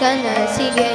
ಕನಸಿಗೆ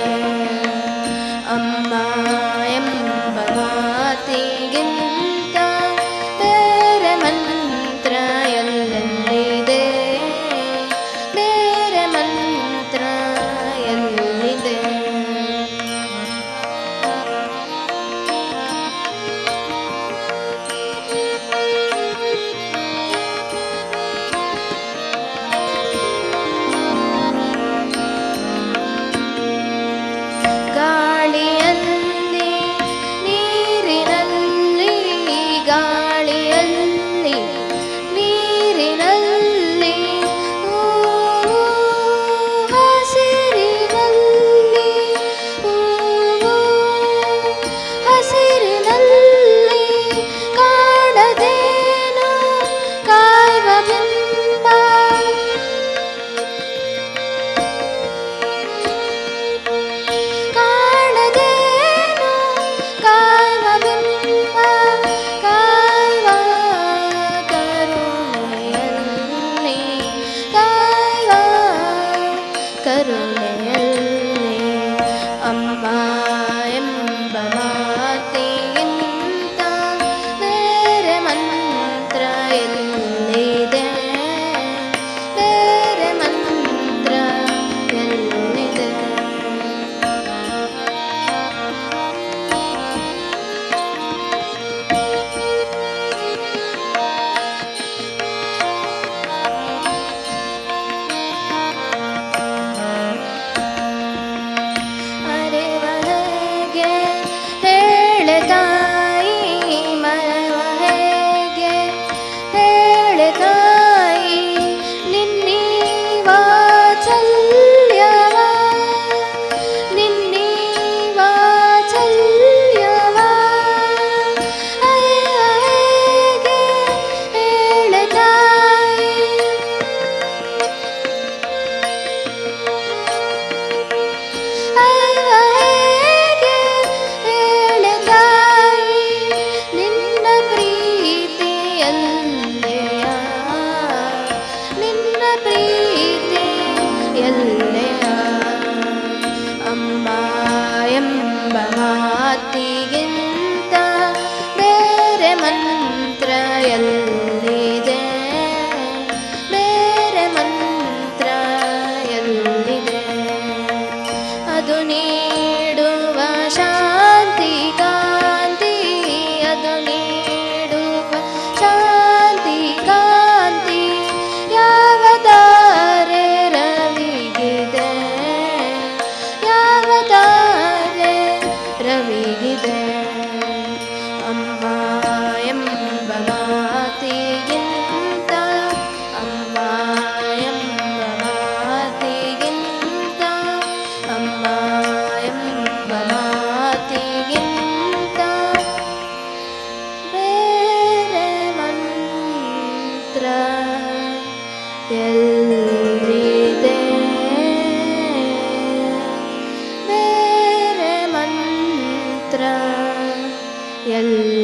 ಎಲ್ಲೆಯ? ನಿನ್ನ ಪ್ರೀತಿ ಎಲ್ಲೆಯ? ಅಮ್ಮ ಎಂಬ ಮಾತಿಗಿಂತ ಬೇರೆ ಮಂತ್ರ ಎಲ್ಲ el